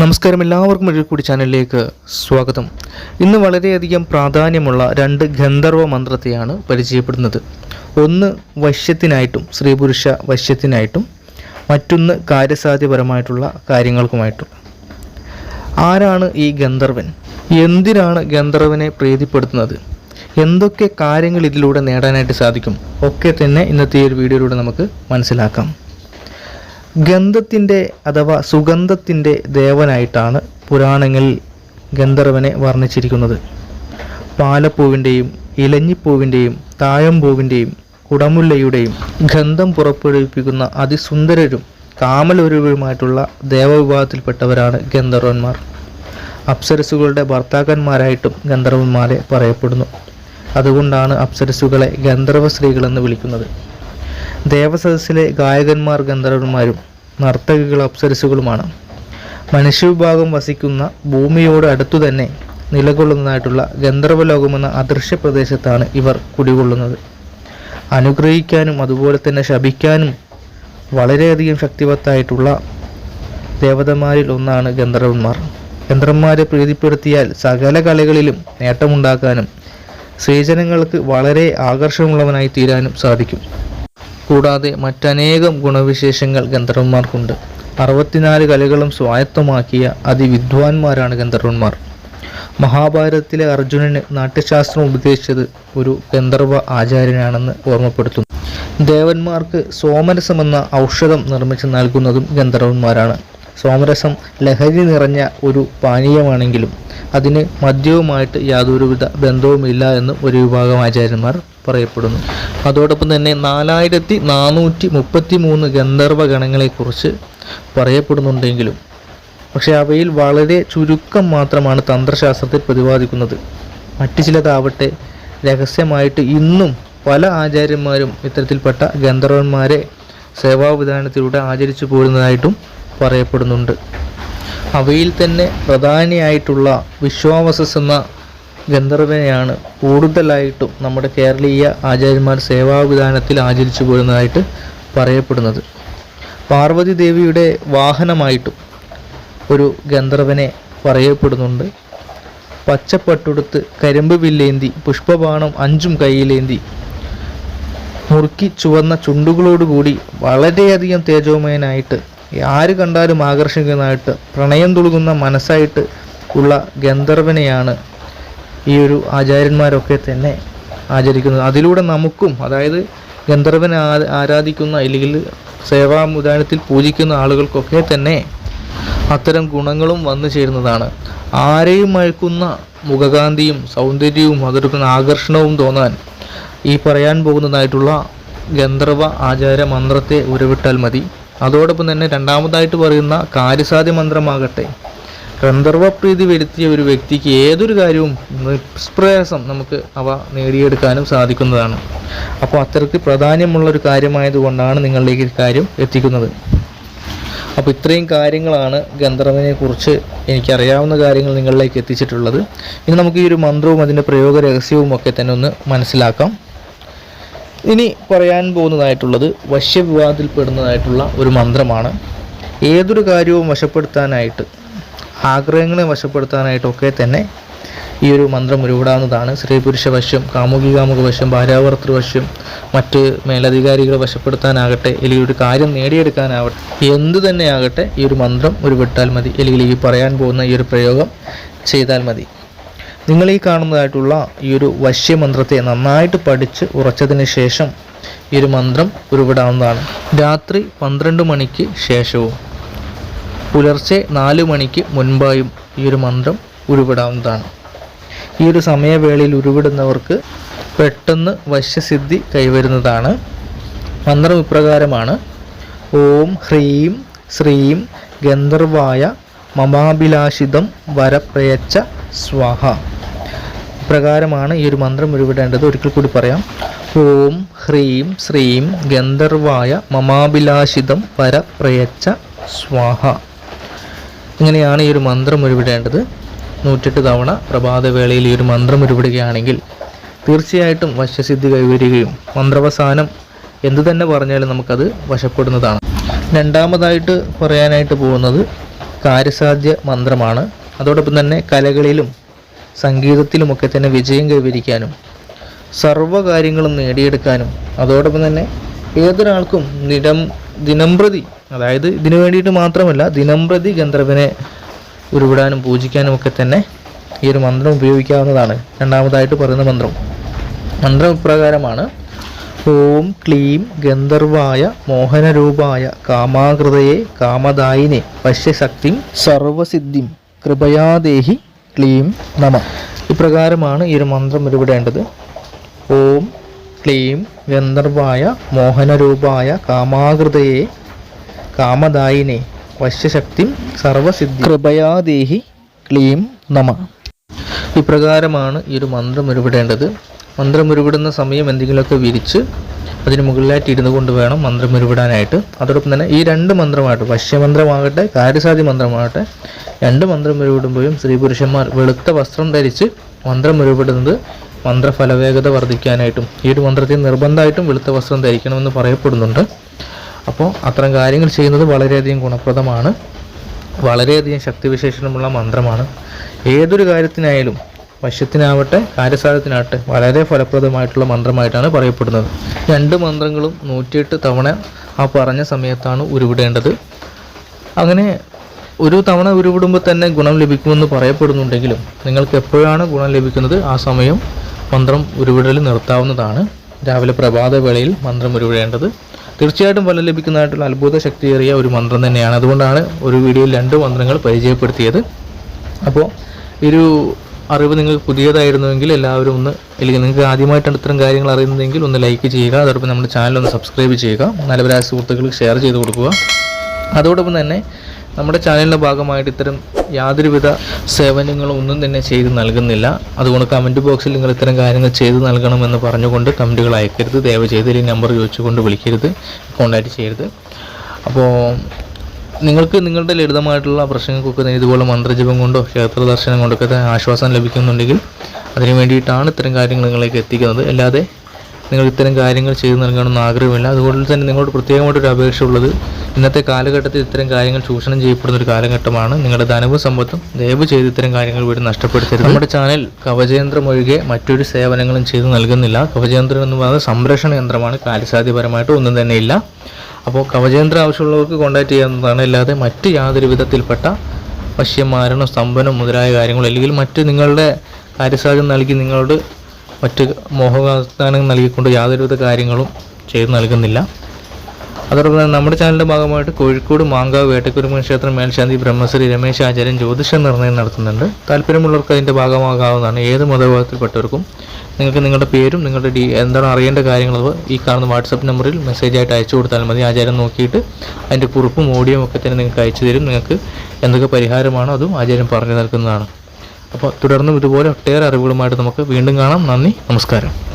നമസ്കാരം എല്ലാവർക്കും ഒരു കൂടി ചാനലിലേക്ക് സ്വാഗതം. ഇന്ന് വളരെയധികം പ്രാധാന്യമുള്ള രണ്ട് ഗന്ധർവ മന്ത്രത്തെയാണ് പരിചയപ്പെടുന്നത്. ഒന്ന് വശ്യത്തിനായിട്ടും സ്ത്രീ പുരുഷ വശ്യത്തിനായിട്ടും മറ്റൊന്ന് കാര്യസാധ്യപരമായിട്ടുള്ള കാര്യങ്ങൾക്കുമായിട്ടും. ആരാണ് ഈ ഗന്ധർവൻ? എന്തിനാണ് ഗന്ധർവനെ പ്രീതിപ്പെടുത്തുന്നത്? എന്തൊക്കെ കാര്യങ്ങൾ ഇതിലൂടെ നേടാനായിട്ട് സാധിക്കും? ഒക്കെ തന്നെ ഇന്നത്തെ ഈ ഒരു വീഡിയോയിലൂടെ നമുക്ക് മനസ്സിലാക്കാം. ഗന്ധത്തിന്റെ അഥവാ സുഗന്ധത്തിന്റെ ദേവനായിട്ടാണ് പുരാണങ്ങളിൽ ഗന്ധർവനെ വർണിച്ചിരിക്കുന്നത്. പാലപ്പൂവിന്റെയും ഇലഞ്ഞിപ്പൂവിന്റെയും തായമ്പൂവിന്റെയും കുടമുല്ലയുടെയും ഗന്ധം പുറപ്പെടുവിപ്പിക്കുന്ന അതിസുന്ദരരും കാമലൊരുവരുമായിട്ടുള്ള ദേവവിഭാഗത്തിൽപ്പെട്ടവരാണ് ഗന്ധർവന്മാർ. അപ്സരസുകളുടെ ഭർത്താക്കന്മാരായിട്ടും ഗന്ധർവന്മാരെ പറയപ്പെടുന്നു. അതുകൊണ്ടാണ് അപ്സരസുകളെ ഗന്ധർവ സ്ത്രീകളെന്ന് വിളിക്കുന്നത്. ദേവസദസ്സിലെ ഗായകന്മാർ ഗന്ധർവന്മാരും നർത്തകികൾ അപ്സരസുകളുമാണ് മനുഷ്യവിഭാഗം വസിക്കുന്ന ഭൂമിയോട് അടുത്തു തന്നെ നിലകൊള്ളുന്നതായിട്ടുള്ള ഗന്ധർവലോകമെന്ന അദൃശ്യ പ്രദേശത്താണ് ഇവർ കുടികൊള്ളുന്നത്. അനുഗ്രഹിക്കാനും അതുപോലെ തന്നെ ശപിക്കാനും വളരെയധികം ശക്തിവത്തായിട്ടുള്ള ദേവതമാരിൽ ഒന്നാണ് ഗന്ധർവന്മാർ. ഗന്ധർവന്മാരെ പ്രീതിപ്പെടുത്തിയാൽ സകല കലകളിലും നേട്ടമുണ്ടാക്കാനും സ്ത്രീജനങ്ങൾക്ക് വളരെ ആകർഷണമുള്ളവനായി തീരാനും സാധിക്കും. കൂടാതെ മറ്റനേകം ഗുണവിശേഷങ്ങൾ ഗന്ധർവന്മാർക്കുണ്ട്. അറുപത്തിനാല് കലകളും സ്വായത്തമാക്കിയ അതിവിദ്വാൻമാരാണ് ഗന്ധർവന്മാർ. മഹാഭാരതത്തിലെ അർജുനന് നാട്യശാസ്ത്രം ഉപദേശിച്ചത് ഒരു ഗന്ധർവ ആചാര്യനാണെന്ന് ഓർമ്മപ്പെടുത്തുന്നു. ദേവന്മാർക്ക് സോമരസമെന്ന ഔഷധം നിർമ്മിച്ച് നൽകുന്നതും ഗന്ധർവന്മാരാണ്. സോമരസം ലഹരി നിറഞ്ഞ ഒരു പാനീയമാണെങ്കിലും അതിന് മദ്യവുമായിട്ട് യാതൊരുവിധ ബന്ധവുമില്ല എന്ന് ഒരു വിഭാഗം ആചാര്യന്മാർ പറയപ്പെടുന്നു. അതോടൊപ്പം തന്നെ നാലായിരത്തി നാനൂറ്റി മുപ്പത്തി മൂന്ന് ഗന്ധർവ ഗണങ്ങളെക്കുറിച്ച് പറയപ്പെടുന്നുണ്ടെങ്കിലും പക്ഷേ അവയിൽ വളരെ ചുരുക്കം മാത്രമാണ് തന്ത്രശാസ്ത്രത്തിൽ പ്രതിപാദിക്കുന്നത്. മറ്റു ചിലതാവട്ടെ രഹസ്യമായിട്ട് ഇന്നും പല ആചാര്യന്മാരും ഇത്തരത്തിൽപ്പെട്ട ഗന്ധർവന്മാരെ സേവാവിധാനത്തിലൂടെ ആചരിച്ചു പോരുന്നതായിട്ടും പറയപ്പെടുന്നുണ്ട്. അവയിൽ തന്നെ പ്രധാനിയായിട്ടുള്ള വിശ്വാവസസ് എന്ന ഗന്ധർവനെയാണ് കൂടുതലായിട്ടും നമ്മുടെ കേരളീയ ആചാര്യന്മാർ സേവാവിധാനത്തിൽ ആചരിച്ചു പോരുന്നതായിട്ട് പറയപ്പെടുന്നത്. പാർവതി ദേവിയുടെ വാഹനമായിട്ടും ഒരു ഗന്ധർവനെ പറയപ്പെടുന്നുണ്ട്. പച്ചപ്പട്ടുടുത്ത് കരിമ്പ് വില്ലേന്തി പുഷ്പബാണം അഞ്ചും കയ്യിലേന്തി മുറുക്കി ചുവന്ന ചുണ്ടുകളോടുകൂടി വളരെയധികം തേജോമയനായിട്ട് ആര് കണ്ടാലും ആകർഷിക്കുന്നതായിട്ട് പ്രണയം തുളുകുന്ന മനസ്സായിട്ട് ഉള്ള ഗന്ധർവനെയാണ് ഈ ഒരു ആചാര്യന്മാരൊക്കെ തന്നെ ആചരിക്കുന്നത്. അതിലൂടെ നമുക്കും അതായത് ഗന്ധർവനെ ആ- ആരാധിക്കുന്ന അല്ലെങ്കിൽ സേവാമുദാനത്തിൽ പൂജിക്കുന്ന ആളുകൾക്കൊക്കെ തന്നെ അത്തരം ഗുണങ്ങളും വന്നു ചേരുന്നതാണ്. ആരെയും മയക്കുന്ന മുഖകാന്തിയും സൗന്ദര്യവും അതൊരു ആകർഷണവും തോന്നാൻ ഈ പറയാൻ പോകുന്നതായിട്ടുള്ള ഗന്ധർവ ആചാര മന്ത്രത്തെ ഉരുവിട്ടാൽ മതി. അതോടൊപ്പം തന്നെ രണ്ടാമതായിട്ട് പറയുന്ന കാര്യസാധ്യ മന്ത്രമാകട്ടെ. ഗന്ധർവപ്രീതി വരുത്തിയ ഒരു വ്യക്തിക്ക് ഏതൊരു കാര്യവും നിഷ്പ്രയാസം നമുക്ക് അവ നേടിയെടുക്കാനും സാധിക്കുന്നതാണ്. അപ്പോൾ അത്തരത്തിൽ പ്രാധാന്യമുള്ള ഒരു കാര്യമായതുകൊണ്ടാണ് നിങ്ങളിലേക്ക് ഈ കാര്യം എത്തിക്കുന്നത്. അപ്പോൾ ഇത്രയും കാര്യങ്ങളാണ് ഗന്ധർവനെ കുറിച്ച് എനിക്കറിയാവുന്ന കാര്യങ്ങൾ നിങ്ങളിലേക്ക് എത്തിച്ചിട്ടുള്ളത്. ഇനി നമുക്ക് ഈ ഒരു മന്ത്രവും അതിന്റെ പ്രയോഗ രഹസ്യവും ഒക്കെ തന്നെ ഒന്ന് മനസ്സിലാക്കാം. ഇനി പറയാൻ പോകുന്നതായിട്ടുള്ളത് വശ്യവിവാദത്തിൽപ്പെടുന്നതായിട്ടുള്ള ഒരു മന്ത്രമാണ്. ഏതൊരു കാര്യവും വശപ്പെടുത്താനായിട്ട് ആഗ്രഹങ്ങളെ വശപ്പെടുത്താനായിട്ടൊക്കെ തന്നെ ഈ ഒരു മന്ത്രം ഉരുവിടാവുന്നതാണ്. സ്ത്രീ പുരുഷ വശം കാമുകി കാമുക വശം ഭാര്യാവർത്തൃ വശം മറ്റ് മേലധികാരികളെ വശപ്പെടുത്താനാകട്ടെ അല്ലെങ്കിൽ ഒരു കാര്യം നേടിയെടുക്കാനാവട്ടെ എന്തു തന്നെയാകട്ടെ ഈ ഒരു മന്ത്രം ഉരുവിട്ടാൽ മതി. അല്ലെങ്കിൽ ഈ പറയാൻ പോകുന്ന ഈ ഒരു പ്രയോഗം ചെയ്താൽ മതി. നിങ്ങൾ ഈ കാണുന്നതായിട്ടുള്ള ഈ ഒരു വശ്യമന്ത്രത്തെ നന്നായിട്ട് പഠിച്ച് ഉറച്ചതിന് ശേഷം ഈ ഒരു മന്ത്രം ഉരുവിടാവുന്നതാണ്. രാത്രി പന്ത്രണ്ട് മണിക്ക് ശേഷവും പുലർച്ചെ നാല് മണിക്ക് മുൻപായും ഈ ഒരു മന്ത്രം ഉരുവിടാവുന്നതാണ്. ഈ ഒരു സമയവേളയിൽ ഉരുവിടുന്നവർക്ക് പെട്ടെന്ന് വശ്യസിദ്ധി കൈവരുന്നതാണ്. മന്ത്രം ഇപ്രകാരമാണ്. ഓം ഹ്രീം ശ്രീം ഗന്ധർവായ മമാഭിലാഷിതം വരപ്രയച്ച സ്വാഹ. ഇപ്രകാരമാണ് ഈ ഒരു മന്ത്രം ഉരുവിടേണ്ടത്. ഒരിക്കൽ കൂടി പറയാം. ഓം ഹ്രീം ശ്രീം ഗന്ധർവായ മമാഭിലാഷിതം വരപ്രയച്ച സ്വാഹ. ഇങ്ങനെയാണ് ഈ ഒരു മന്ത്രം ഉരുവിടേണ്ടത്. നൂറ്റെട്ട് തവണ പ്രഭാതവേളയിൽ ഈ ഒരു മന്ത്രം ഉരുവിടുകയാണെങ്കിൽ തീർച്ചയായിട്ടും വശ്യസിദ്ധി കൈവരികയും മന്ത്രവസാനം എന്തു തന്നെ പറഞ്ഞാലും നമുക്കത് വശപ്പെടുന്നതാണ്. രണ്ടാമതായിട്ട് പറയാനായിട്ട് പോകുന്നത് കാര്യസാധ്യ മന്ത്രമാണ്. അതോടൊപ്പം തന്നെ കലകളിലും സംഗീതത്തിലുമൊക്കെ തന്നെ വിജയം കൈവരിക്കാനും സർവകാര്യങ്ങളും നേടിയെടുക്കാനും അതോടൊപ്പം തന്നെ ഏതൊരാൾക്കും നിടം ദിനംപ്രതി അതായത് ഇതിനു വേണ്ടിയിട്ട് മാത്രമല്ല ദിനംപ്രതി ഗന്ധർവനെ ഉരുവിടാനും പൂജിക്കാനും ഒക്കെ തന്നെ ഈ ഒരു മന്ത്രം ഉപയോഗിക്കാവുന്നതാണ്. രണ്ടാമതായിട്ട് പറയുന്ന മന്ത്രം. മന്ത്രം ഇപ്രകാരമാണ്. ഓം ക്ലീം ഗന്ധർവായ മോഹനരൂപായ കാമാകൃതയെ കാമദായിനെ പശ്യശക്തിം സർവസിദ്ധിം കൃപയാദേഹി ക്ലീം നമ. ഇപ്രകാരമാണ് ഈ ഒരു മന്ത്രം ഉരുവിടേണ്ടത്. ഓം ക്ലീം ഗന്ധർവായ മോഹനരൂപായ കാമാകൃതയെ കാമദായിനെ വശ്യശക്തി സർവസിദ്ധി കൃപയാദേഹി ക്ലീം നമ. ഇപ്രകാരമാണ് ഈ ഒരു മന്ത്രം ഉരുവിടേണ്ടത്. മന്ത്രം ഉരുവിടുന്ന സമയം എന്തെങ്കിലുമൊക്കെ വിരിച്ച് അതിന് മുകളിലായിട്ട് ഇരുന്ന് കൊണ്ട് വേണം മന്ത്രം ഉരുവിടാനായിട്ട്. അതോടൊപ്പം തന്നെ ഈ രണ്ട് മന്ത്രമാകട്ടെ വശ്യമന്ത്രമാകട്ടെ കാര്യസാധി മന്ത്രമാകട്ടെ രണ്ട് മന്ത്രം ഉരുവിടുമ്പോഴും സ്ത്രീ പുരുഷന്മാർ വെളുത്ത വസ്ത്രം ധരിച്ച് മന്ത്രം ഉരുവിടുന്നത് മന്ത്രഫലവേഗത വർദ്ധിക്കാനായിട്ടും ഈ ഒരു മന്ത്രത്തിൽ നിർബന്ധമായിട്ടും വെളുത്ത വസ്ത്രം ധരിക്കണമെന്ന് പറയപ്പെടുന്നുണ്ട്. അപ്പോൾ അത്തരം കാര്യങ്ങൾ ചെയ്യുന്നത് വളരെയധികം ഗുണപ്രദമാണ്. വളരെയധികം ശക്തിവിശേഷണമുള്ള മന്ത്രമാണ്. ഏതൊരു കാര്യത്തിനായാലും വശ്യത്തിനാവട്ടെ കാര്യസാധ്യത്തിനാവട്ടെ വളരെ ഫലപ്രദമായിട്ടുള്ള മന്ത്രമായിട്ടാണ് പറയപ്പെടുന്നത്. രണ്ട് മന്ത്രങ്ങളും നൂറ്റിയെട്ട് തവണ ആ പറഞ്ഞ സമയത്താണ് ഉരുവിടേണ്ടത്. അങ്ങനെ ഒരു തവണ ഉരുവിടുമ്പോൾ തന്നെ ഗുണം ലഭിക്കുമെന്ന് പറയപ്പെടുന്നുണ്ടെങ്കിലും നിങ്ങൾക്ക് എപ്പോഴാണ് ഗുണം ലഭിക്കുന്നത്? ആ സമയം മന്ത്രം ഉരുവിടൽ നിർത്താവുന്നതാണ്. രാവിലെ പ്രഭാത വേളയിൽ മന്ത്രം ഉരുവിടേണ്ടത്. തീർച്ചയായിട്ടും ഫലം ലഭിക്കുന്നതായിട്ടുള്ള അത്ഭുത ശക്തിയേറിയ ഒരു മന്ത്രം തന്നെയാണ്. അതുകൊണ്ടാണ് ഒരു വീഡിയോയിൽ രണ്ട് മന്ത്രങ്ങൾ പരിചയപ്പെടുത്തിയത്. അപ്പോൾ ഒരു അറിവ് നിങ്ങൾക്ക് പുതിയതായിരുന്നുവെങ്കിൽ എല്ലാവരും ഒന്ന് അല്ലെങ്കിൽ നിങ്ങൾക്ക് ആദ്യമായിട്ടാണ് ഇത്തരം കാര്യങ്ങൾ അറിയുന്നതെങ്കിൽ ഒന്ന് ലൈക്ക് ചെയ്യുക. അതോടൊപ്പം നമ്മുടെ ചാനൽ ഒന്ന് സബ്സ്ക്രൈബ് ചെയ്യുക. നല്ലവരായ സുഹൃത്തുക്കൾക്ക് ഷെയർ ചെയ്ത് കൊടുക്കുക. അതോടൊപ്പം തന്നെ നമ്മുടെ ചാനലിന്റെ ഭാഗമായിട്ട് ഇത്തരം യാതൊരുവിധ സേവനങ്ങളും ഒന്നും തന്നെ ചെയ്ത് നൽകുന്നില്ല. അതുകൊണ്ട് കമന്റ് ബോക്സിൽ നിങ്ങൾ ഇത്തരം കാര്യങ്ങൾ ചെയ്ത് നൽകണമെന്ന് പറഞ്ഞുകൊണ്ട് കമന്റുകൾ അയക്കരുത്. ദയവ് ചെയ്ത് ഈ നമ്പർ ചോദിച്ചുകൊണ്ട് വിളിക്കരുത്. കോൺടാക്റ്റ് ചെയ്യരുത്. അപ്പോൾ നിങ്ങൾക്ക് നിങ്ങളുടെ ലളിതമായിട്ടുള്ള പ്രശ്നങ്ങൾക്കൊക്കെ ഇതുപോലെ മന്ത്രജപം കൊണ്ടോ ക്ഷേത്ര ദർശനം കൊണ്ടൊക്കെ ആശ്വാസം ലഭിക്കുന്നുണ്ടെങ്കിൽ അതിന് വേണ്ടിയിട്ടാണ് ഇത്തരം കാര്യങ്ങൾ നിങ്ങളിലേക്ക് എത്തിക്കുന്നത്. അല്ലാതെ നിങ്ങൾ ഇത്തരം കാര്യങ്ങൾ ചെയ്തു നൽകണമെന്ന് ആഗ്രഹമില്ല. അതുകൊണ്ട് തന്നെ നിങ്ങളോട് പ്രത്യേകമായിട്ടൊരു അപേക്ഷ ഉള്ളത് ഇന്നത്തെ കാലഘട്ടത്തിൽ ഇത്തരം കാര്യങ്ങൾ ചൂഷണം ചെയ്യപ്പെടുന്ന ഒരു കാലഘട്ടമാണ്. നിങ്ങളുടെ ധനവും സമ്പത്തും ദയവ് ചെയ്ത് ഇത്തരം കാര്യങ്ങൾ വീട് നഷ്ടപ്പെടുത്തരുത്. നമ്മുടെ ചാനൽ കവചയന്ത്രം ഒഴികെ മറ്റൊരു സേവനങ്ങളും ചെയ്തു നൽകുന്നില്ല. കവചയന്ത്രം എന്ന് പറയുന്നത് സംരക്ഷണ യന്ത്രമാണ്. കാര്യസാധ്യപരമായിട്ട് ഒന്നും തന്നെ ഇല്ല. അപ്പോൾ കവചയന്ത്രം ആവശ്യമുള്ളവർക്ക് കോൺടാക്ട് ചെയ്യാവുന്നതാണ്. അല്ലാതെ മറ്റ് യാതൊരു വിധത്തിൽപ്പെട്ട പശ്യം മാരണം സ്തംഭനം മുതലായ കാര്യങ്ങൾ അല്ലെങ്കിൽ മറ്റ് നിങ്ങളുടെ കാര്യസാധ്യം നൽകി നിങ്ങളോട് മറ്റ് മോഹവാഗ്ദാനം നൽകിക്കൊണ്ട് യാതൊരുവിധ കാര്യങ്ങളും ചെയ്തു നൽകുന്നില്ല. അതോടൊപ്പം തന്നെ നമ്മുടെ ചാനലിന്റെ ഭാഗമായിട്ട് കോഴിക്കോട് മാങ്കാവ് വേട്ടക്കുരുമൻ ക്ഷേത്രം മേൽശാന്തി ബ്രഹ്മശ്രീ രമേശ് ആചാര്യൻ ജ്യോതിഷ നിർണയം നടത്തുന്നുണ്ട്. താല്പര്യമുള്ളവർക്ക് അതിന്റെ ഭാഗമാകാവുന്നതാണ് ഏത് മതവിഭാഗത്തിൽപ്പെട്ടവർക്കും. നിങ്ങൾക്ക് നിങ്ങളുടെ പേരും നിങ്ങളുടെ ഡി എന്താണ് അറിയേണ്ട കാര്യങ്ങൾ ഈ കാണുന്ന വാട്സപ്പ് നമ്പറിൽ മെസ്സേജ് ആയിട്ട് അയച്ചു കൊടുത്താൽ മതി. ആചാര്യൻ നോക്കിയിട്ട് അതിന്റെ കുറിപ്പും ഓഡിയോ ഒക്കെ തന്നെ നിങ്ങൾക്ക് അയച്ചു തരും. നിങ്ങൾക്ക് എന്തൊക്കെ പരിഹാരമാണോ അതും ആചാര്യൻ പറഞ്ഞു നൽകുന്നതാണ്. അപ്പോൾ തുടർന്നും ഇതുപോലെ ഒട്ടേറെ അറിവുകളുമായിട്ട് നമുക്ക് വീണ്ടും കാണാം. നന്ദി നമസ്കാരം.